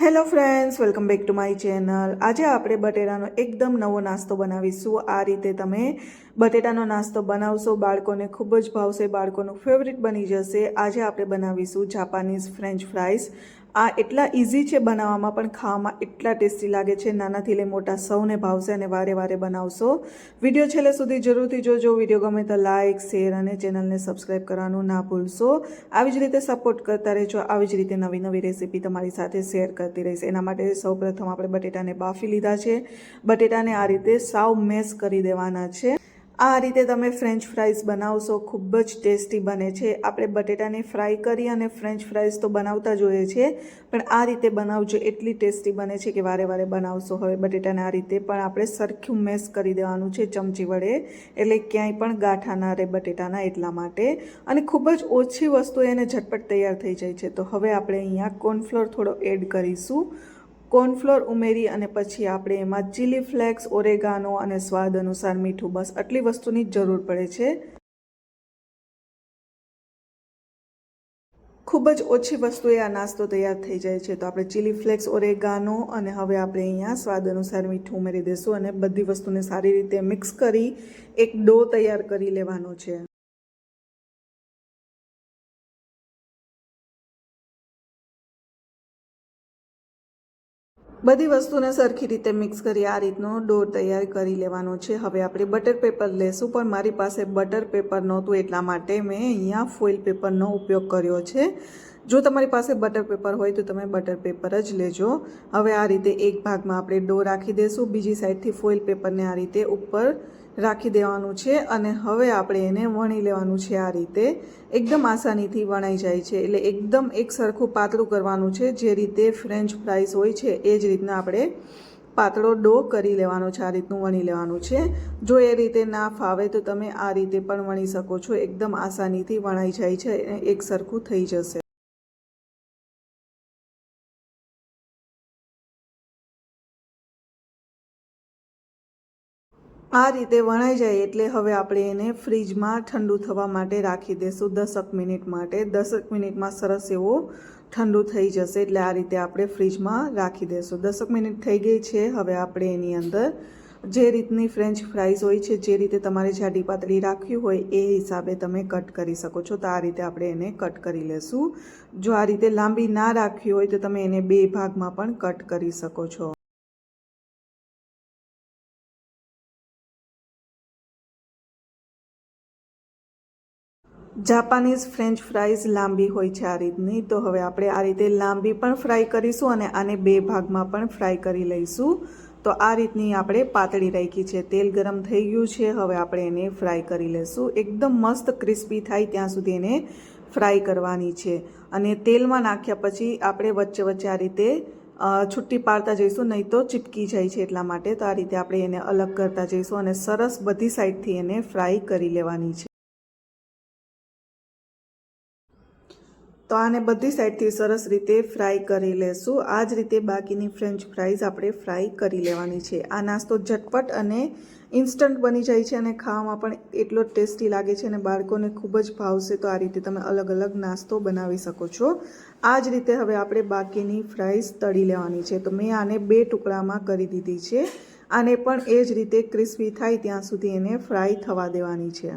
Hello friends welcome back to my channel આજે આપણે બટેટાનો એકદમ નવો નાસ્તો બનાવીશું. આ રીતે તમે બટેટાનો નાસ્તો બનાવશો, બાળકોને ખૂબ જ ભાવશે, બાળકોનું ફેવરિટ બની જશે. આજે આપણે બનાવીશું જાપાનીઝ ફ્રેન્ચ ફ્રાઈસ આ એટલા ઇઝી છે બનાવવામાં, પણ ખાવામાં એટલા ટેસ્ટી લાગે છે. નાનાથી લઈ મોટા સૌને ભાવશે અને વારે વારે બનાવશો. વીડિયો છેલ્લે સુધી જરૂરથી જોજો. વીડિયો ગમે તો લાઇક શેર અને ચેનલને સબસ્ક્રાઈબ કરવાનું ના ભૂલશો. આવી જ રીતે સપોર્ટ કરતા રહેજો. આવી જ રીતે નવી નવી રેસીપી તમારી સાથે શેર કરતી રહીશ. એના માટે સૌપ્રથમ આપણે બટેટાને બાફી લીધા છે. બટેટાને આ રીતે સાવ મેશ કરી દેવાના છે. આ રીતે તમે ફ્રેન્ચ ફ્રાઈઝ બનાવશો, ખૂબ જ ટેસ્ટી બને છે. આપણે બટેટાને ફ્રાય કરી અને ફ્રેન્ચ ફ્રાઈઝ તો બનાવતા જોઈએ છીએ પણ આ રીતે બનાવજો, એટલી ટેસ્ટી બને છે કે વારે વારે બનાવશો. હવે બટેટાને આ રીતે પણ આપણે સરખું મેસ કરી દેવાનું છે ચમચી વડે, એટલે ક્યાંય પણ ગાંઠા ના રહે બટેટાના એટલા માટે. અને ખૂબ જ ઓછી વસ્તુ એને ઝટપટ તૈયાર થઈ જાય છે. તો હવે આપણે અહીંયા કોર્નફ્લોર થોડો એડ કરીશું. કોર્નફ્લોર ઉમેરી અને પછી આપણે એમાં ચીલી ફ્લેક્સ ઓરેગાનો અને સ્વાદ અનુસાર મીઠું બસ આટલી વસ્તુની જરૂર પડે છે. ખૂબ જ ઓછી વસ્તુએ આ નાસ્તો તૈયાર થઈ જાય છે. તો આપણે ચીલી ફ્લેક્સ ઓરેગાનો અને હવે આપણે અહીંયા સ્વાદ અનુસાર મીઠું ઉમેરી દઈશું અને બધી વસ્તુને સારી રીતે મિક્સ કરી એક ડો તૈયાર કરી લેવાનો છે. બધી વસ્તુને સરખી રીતે મિક્સ કરી આ રીતનો ડોર તૈયાર કરી લેવાનો છે. હવે આપણે બટર પેપર લેશું, પણ મારી પાસે બટર પેપર નહોતું એટલા માટે મેં અહીંયા ફોઇલ પેપરનો ઉપયોગ કર્યો છે. જો તમારી પાસે બટર પેપર હોય તો તમે બટર પેપર જ લેજો. હવે આ રીતે એક ભાગમાં આપણે ડો રાખી દઈશું બીજી સાઈડથી ફોઇલ પેપરને આ રીતે ઉપર રાખી દેવાનું છે અને હવે આપણે એને વણી લેવાનું છે આ રીતે. એકદમ આસાનીથી વણાઈ જાય છે. એટલે એકદમ એક સરખું પાતળું કરવાનું છે. જે રીતે ફ્રેન્ચ ફ્રાઈસ હોય છે, એ જ રીતના આપણે પાતળો ડો કરી લેવાનો છે. આ રીતનું વણી લેવાનું છે. જો એ રીતે ના ફાવે તો તમે આ રીતે પણ વણી શકો છો. એકદમ આસાનીથી વણાઈ જાય છે એક સરખું થઈ જશે. આ રીતે વણાઈ જાય એટલે હવે આપણે એને ફ્રીજમાં ઠંડુ થવા માટે રાખી દઈશું દસક મિનિટ માટે. દસક મિનિટમાં સરસ એવો ઠંડુ થઈ જશે એટલે આ રીતે આપણે ફ્રીજમાં રાખી દઈશું દસક મિનિટ થઈ ગઈ છે, હવે આપણે એની અંદર જે રીતની ફ્રેન્ચ ફ્રાઈઝ હોય છે, જે રીતે તમારે જાડી પાતળી રાખવી હોય એ હિસાબે તમે કટ કરી શકો છો. તો આ રીતે આપણે એને કટ કરી લેશું. જો આ રીતે લાંબી ના રાખવી હોય તો તમે એને બે ભાગમાં પણ કટ કરી શકો છો. જાપાનીઝ ફ્રેન્ચ ફ્રાઈઝ લાંબી હોય છે આ રીતની. તો હવે આપણે આ રીતે લાંબી પણ ફ્રાય કરીશું અને આને બે ભાગમાં પણ ફ્રાય કરી લઈશું. તો આ રીતની આપણે પાતળી રાખી છે. તેલ ગરમ થઈ ગયું છે. હવે આપણે એને ફ્રાય કરી લઈશું એકદમ મસ્ત ક્રિસ્પી થાય ત્યાં સુધી એને ફ્રાય કરવાની છે. અને તેલમાં નાખ્યા પછી આપણે વચ્ચે વચ્ચે આ રીતે છુટ્ટી પાડતા જઈશું, નહીં તો ચીપકી જાય છે એટલા માટે. તો આ રીતે આપણે એને અલગ કરતા જઈશું અને સરસ બધી સાઈડથી એને ફ્રાય કરી લેવાની છે. તો આને બધી સાઈડથી સરસ રીતે ફ્રાય કરી લેશું. આ જ રીતે બાકીની ફ્રેન્ચ ફ્રાઈઝ આપણે ફ્રાય કરી લેવાની છે. આ નાસ્તો ઝટપટ અને ઇન્સ્ટન્ટ બની જાય છે અને ખાવામાં પણ એટલો ટેસ્ટી લાગે છે અને બાળકોને ખૂબ જ ભાવશે તો આ રીતે તમે અલગ અલગ નાસ્તો બનાવી શકો છો. આ જ રીતે હવે આપણે બાકીની ફ્રાઈઝ તળી લેવાની છે. તો મેં આને બે ટુકડામાં કરી દીધી છે. આને પણ એ જ રીતે ક્રિસ્પી થાય ત્યાં સુધી એને ફ્રાય થવા દેવાની છે.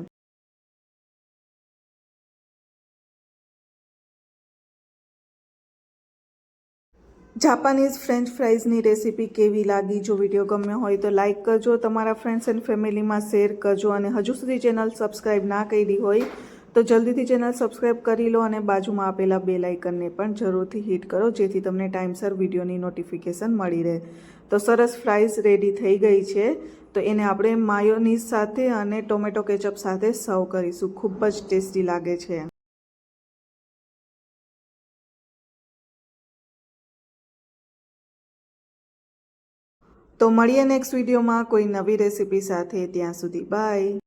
જાપાનીઝ ફ્રેન્ચ ફ્રાઈઝની રેસીપી કેવી લાગી? જો વીડિયો ગમ્યો હોય તો લાઇક કરજો, તમારા ફ્રેન્ડ્સ એન્ડ ફેમિલીમાં શેર કરજો અને હજુ સુધી ચેનલ સબસ્ક્રાઈબ ના કરી હોય તો જલ્દીથી ચેનલ સબસ્ક્રાઈબ કરી લો અને બાજુમાં આપેલા બે લાઇકનને પણ જરૂરથી હિટ કરો, જેથી તમને ટાઈમસર વિડીયોની નોટિફિકેશન મળી રહે. તો સરસ ફ્રાઈઝ રેડી થઈ ગઈ છે. તો એને આપણે માયોનીઝ સાથે અને ટોમેટો કેચઅપ સાથે સર્વ કરીશું. ખૂબ જ ટેસ્ટી લાગે છે. તો મળીએ નેક્સ્ટ વિડીયોમાં કોઈ નવી રેસીપી સાથે ત્યાં સુધી બાય